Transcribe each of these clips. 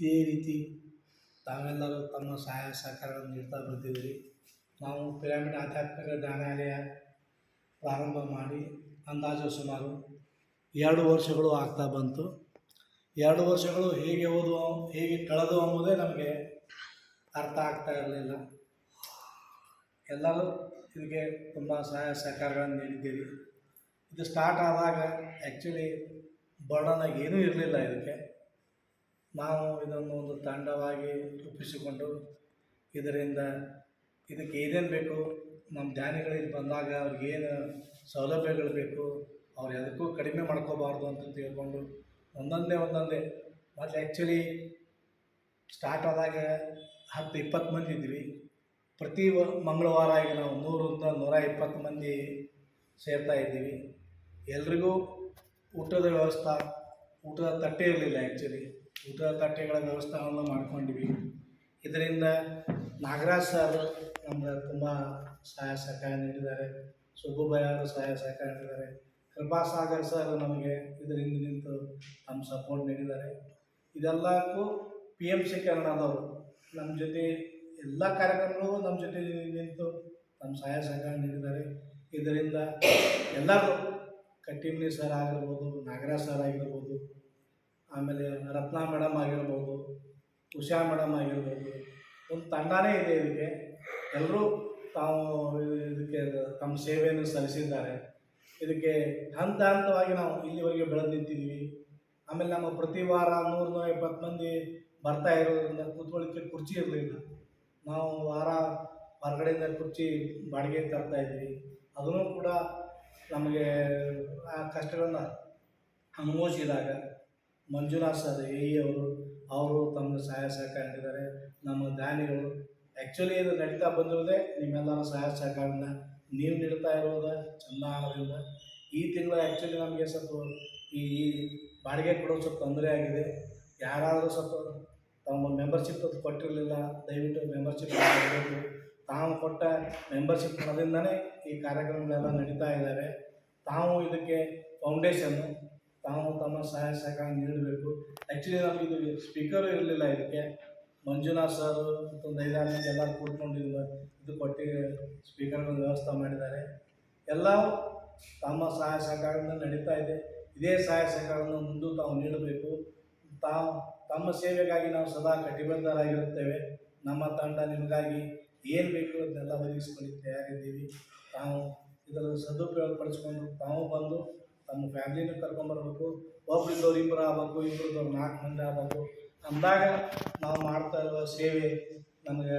ಇದೇ ರೀತಿ ತಾವೆಲ್ಲರೂ ತಮ್ಮ ಸಹಾಯ ಸಹಕಾರಗಳನ್ನು ನೀಡ್ತಾ ಬರ್ತಿದ್ದೀರಿ. ನಾವು ಪಿರಾಮಿಡ್ ಆಧ್ಯಾತ್ಮಿಕ ಜ್ಞಾನಾಲಯ ಪ್ರಾರಂಭ ಮಾಡಿ ಅಂದಾಜು ಸುಮಾರು ಎರಡು ವರ್ಷಗಳು ಆಗ್ತಾ ಬಂತು. ಎರಡು ವರ್ಷಗಳು ಹೇಗೆ ಓದುವ, ಹೇಗೆ ಕಳೆದು ಎಂಬುದೇ ನಮಗೆ ಅರ್ಥ ಆಗ್ತಾ ಇರಲಿಲ್ಲ. ಎಲ್ಲರೂ ಇದಕ್ಕೆ ತುಂಬ ಸಹಾಯ ಸಹಕಾರಗಳನ್ನು ನೀಡಿದ್ದೀರಿ. ಇದು ಸ್ಟಾರ್ಟ್ ಆದಾಗ ಆ್ಯಕ್ಚುಲಿ ಬರ್ಡನಾಗಿ ಏನೂ ಇರಲಿಲ್ಲ ಇದಕ್ಕೆ. ನಾವು ಇದನ್ನು ಒಂದು ತಾಂಡವಾಗಿ ರೂಪಿಸಿಕೊಂಡು ಇದರಿಂದ ಇದಕ್ಕೆ ಏನೇನು ಬೇಕು, ನಮ್ಮ ಧ್ಯಾನಿಗಳಿಗೆ ಬಂದಾಗ ಅವ್ರಿಗೆ ಏನು ಸೌಲಭ್ಯಗಳು ಬೇಕು, ಅವ್ರು ಎದಕ್ಕೂ ಕಡಿಮೆ ಮಾಡ್ಕೋಬಾರ್ದು ಅಂತ ತಿಳ್ಕೊಂಡು ಒಂದೊಂದೇ ಒಂದೊಂದೇ. ಮತ್ತು ಆ್ಯಕ್ಚುಲಿ ಸ್ಟಾರ್ಟ್ ಆದಾಗ ಹತ್ತು ಇಪ್ಪತ್ತು ಮಂದಿ ಇದ್ವಿ. ಪ್ರತಿ ಮಂಗಳವಾರ ಈಗ ನಾವು ನೂರಿಂದ ನೂರ ಇಪ್ಪತ್ತು ಮಂದಿ ಸೇರ್ತಾ ಇದ್ದೀವಿ. ಎಲ್ರಿಗೂ ಊಟದ ವ್ಯವಸ್ಥೆ, ಊಟದ ತಟ್ಟೆ ಇರಲಿಲ್ಲ ಆ್ಯಕ್ಚುಲಿ ಊಟದ ತಟ್ಟೆಗಳ ವ್ಯವಸ್ಥೆಗಳನ್ನು ಮಾಡ್ಕೊಂಡಿವಿ. ಇದರಿಂದ ನಾಗರಾಜ್ ಸರ್ ನಮ್ಗೆ ತುಂಬ ಸಹಾಯ ಸಹಕಾರ ನೀಡಿದ್ದಾರೆ. ಅವರು ಸಹಾಯ ಸಹಕಾರ ನೀಡಿದ್ದಾರೆ. ಕೃಪಾಸಾಗರ್ ಸರ್ ನಮಗೆ ಇದರಿಂದ ನಿಂತು ನಮ್ಮ ಸಪೋರ್ಟ್ ನೀಡಿದ್ದಾರೆ. ಇದೆಲ್ಲಕ್ಕೂ ಪಿ ಎಂ ಸಿ ಕನ್ನಡದವರು ನಮ್ಮ ಜೊತೆ ಎಲ್ಲ ಕಾರ್ಯಕ್ರಮಗಳು ನಮ್ಮ ಜೊತೆ ನಿಂತು ನಮ್ಮ ಸಹಾಯ ಸಹಕಾರ ನೀಡಿದ್ದಾರೆ. ಇದರಿಂದ ಎಲ್ಲರೂ ಕಟ್ಟಿಮನಿ ಸರ್ ಆಗಿರ್ಬೋದು, ನಾಗರಾಜ್ ಸರ್ ಆಗಿರ್ಬೋದು ಆಮೇಲೆ ರತ್ನ ಮೇಡಮ್ ಆಗಿರ್ಬೋದು, ಉಷಾ ಮೇಡಮ್ ಆಗಿರ್ಬೋದು, ಒಂದು ತಂಡನೇ ಇದೆ ಇದಕ್ಕೆ. ಎಲ್ಲರೂ ತಾವು ಇದಕ್ಕೆ ತಮ್ಮ ಸೇವೆಯನ್ನು ಸಲ್ಲಿಸಿದ್ದಾರೆ. ಇದಕ್ಕೆ ಹಂತ ಹಂತವಾಗಿ ನಾವು ಇಲ್ಲಿವರೆಗೆ ಬೆಳೆದು ಆಮೇಲೆ ನಮ್ಮ ಪ್ರತಿ ವಾರ ನೂರು ನೂರ ಇಪ್ಪತ್ತು ಮಂದಿ ಬರ್ತಾ ಇರೋದ್ರಿಂದ ಕೂತ್ಕೊಳ್ಳಿಕ್ಕೆ ಕುರ್ಚಿ ಇರಲಿಲ್ಲ. ನಾವು ವಾರ ಹೊರಗಡೆಯಿಂದ ಕುರ್ಚಿ ಬಾಡಿಗೆ ತರ್ತಾ ಇದ್ವಿ. ಅದನ್ನು ಕೂಡ ನಮಗೆ ಆ ಕಷ್ಟಗಳನ್ನು ಅನುಭವಿಸಿದಾಗ ಮಂಜುನಾಥ್ ಸರ್ ಎ ಇ ಅವರು ಅವರು ತಮ್ಮ ಸಹಾಯ ಸಹಕಾರ ನೀಡಿದ್ದಾರೆ. ನಮ್ಮ ದಾನಿಗಳು ಆ್ಯಕ್ಚುಲಿ ಇದು ನಡೀತಾ ಬಂದಿರೋದೇ ನಿಮ್ಮೆಲ್ಲರ ಸಹಾಯ ಸಹಕಾರನ ನೀವು ನೀಡ್ತಾ ಇರೋದು ಚಂದಾನದಿಂದ ಈ ತಿಂಗಳು ಆ್ಯಕ್ಚುಲಿ ನಮಗೆ ಸ್ವಲ್ಪ ಈ ಬಾಡಿಗೆ ಕೊಡೋದು ಸ್ವಲ್ಪ ತೊಂದರೆ ಆಗಿದೆ. ಯಾರಾದರೂ ಸ್ವಲ್ಪ ತಮ್ಮ ಮೆಂಬರ್ಶಿಪ್ ಕೊಟ್ಟಿರಲಿಲ್ಲ, ದಯವಿಟ್ಟು ಮೆಂಬರ್ಶಿಪ್ ತಾವು ಕೊಟ್ಟ ಮೆಂಬರ್ಶಿಪ್ ಹಣದಿಂದನೇ ಈ ಕಾರ್ಯಕ್ರಮಗಳೆಲ್ಲ ನಡೀತಾ ಇದ್ದಾವೆ. ತಾವು ಇದಕ್ಕೆ ಫೌಂಡೇಶನ್ನು ತಾವು ತಮ್ಮ ಸಹಾಯ ಸಹಕಾರ ನೀಡಬೇಕು. ಆ್ಯಕ್ಚುಲಿ ನಮಗಿದು ಸ್ಪೀಕರ್ ಇರಲಿಲ್ಲ ಇದಕ್ಕೆ. ಮಂಜುನಾಥ್ ಸರ್ ಮತ್ತು ಐದಾರು ಮಂದಿ ಎಲ್ಲ ಕೂತ್ಕೊಂಡು ಇದು ಕೊಟ್ಟು ಸ್ಪೀಕರ್ಗಳ ವ್ಯವಸ್ಥೆ ಮಾಡಿದ್ದಾರೆ. ಎಲ್ಲ ತಮ್ಮ ಸಹಾಯ ಸಹಕಾರದಿಂದ ನಡೀತಾ ಇದೆ. ಇದೇ ಸಹಾಯ ಸಹಕಾರವನ್ನು ಮುಂದೆ ತಾವು ನೀಡಬೇಕು. ತಾವು ತಮ್ಮ ಸೇವೆಗಾಗಿ ನಾವು ಸದಾ ಕಟಿಬದ್ಧರಾಗಿರುತ್ತೇವೆ. ನಮ್ಮ ತಂಡ ನಿಮಗಾಗಿ ಏನು ಬೇಕು ಅದನ್ನೆಲ್ಲ ಒದಗಿಸ್ಕೊಳ್ಳಿ ತಯಾರಿದ್ದೀವಿ. ತಾವು ಇದರ ಸದುಪಯೋಗ ಪಡಿಸ್ಕೊಂಡು ತಾವು ಬಂದು ತಮ್ಮ ಫ್ಯಾಮಿಲಿನ ಕರ್ಕೊಂಬರ್ಬೇಕು ಒಬ್ರಿದ್ದವ್ರು ಇಬ್ಬರು ಆಗ್ಬೇಕು ಇಬ್ಬರಿದ್ದವ್ರು ನಾಲ್ಕು ಮಂದಿ ಆಗ್ಬೇಕು. ಅಂದಾಗ ನಾವು ಮಾಡ್ತಾ ಇರುವ ಸೇವೆ ನಮಗೆ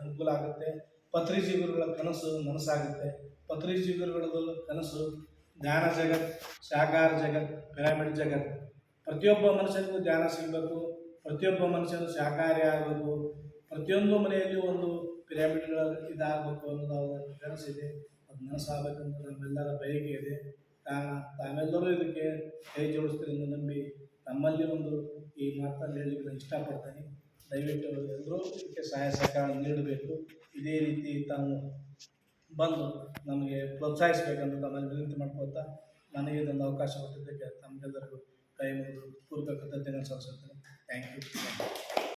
ಅನುಕೂಲ ಆಗುತ್ತೆ. ಪತ್ರಿಜೀವಿಗಳ ಕನಸು ನನಸಾಗುತ್ತೆ. ಪತ್ರಿಜೀವಿಗಳದ್ದು ಕನಸು ಜ್ಞಾನ ಜಗತ್, ಸಾಕಾರ ಜಗತ್, ಪಿರಾಮಿಡ್ ಜಗತ್. ಪ್ರತಿಯೊಬ್ಬ ಮನುಷ್ಯನಿಗೂ ಧ್ಯಾನ ಸಿಗಬೇಕು, ಪ್ರತಿಯೊಬ್ಬ ಮನುಷ್ಯನು ಸಹಕಾರಿ ಆಗಬೇಕು, ಪ್ರತಿಯೊಂದು ಮನೆಯಲ್ಲಿ ಒಂದು ಪಿರಾಮಿಡ್ಗಳ ಇದಾಗಬೇಕು ಅನ್ನೋದು ಅವರ ಕನಸಿದೆ. ಅದು ನನಸಾಗಬೇಕಂತ ನಮ್ಮೆಲ್ಲರ ಬಯಕೆ ಇದೆ. ತಾವೆಲ್ಲರೂ ಇದಕ್ಕೆ ಕೈ ಜೋಡಿಸ್ತೀರಿ ನಂಬಿ ನಮ್ಮಲ್ಲಿ ಒಂದು ಈ ಮಾತನ್ನು ಹೇಳಲಿಕ್ಕೆ ಇಷ್ಟಪಡ್ತೇನೆ. ದಯವಿಟ್ಟು ಎಲ್ಲರೂ ಇದಕ್ಕೆ ಸಹಾಯ ಸಹಕಾರ ನೀಡಬೇಕು. ಇದೇ ರೀತಿ ತಾನು ಬಂದು ನಮಗೆ ಪ್ರೋತ್ಸಾಹಿಸಬೇಕಂತ ತಮ್ಮಲ್ಲಿ ವಿನಂತಿ ಮಾಡ್ಕೊಳ್ತಾ ನನಗೆ ಇದೊಂದು ಅವಕಾಶ ಕೊಟ್ಟಿದ್ದಕ್ಕೆ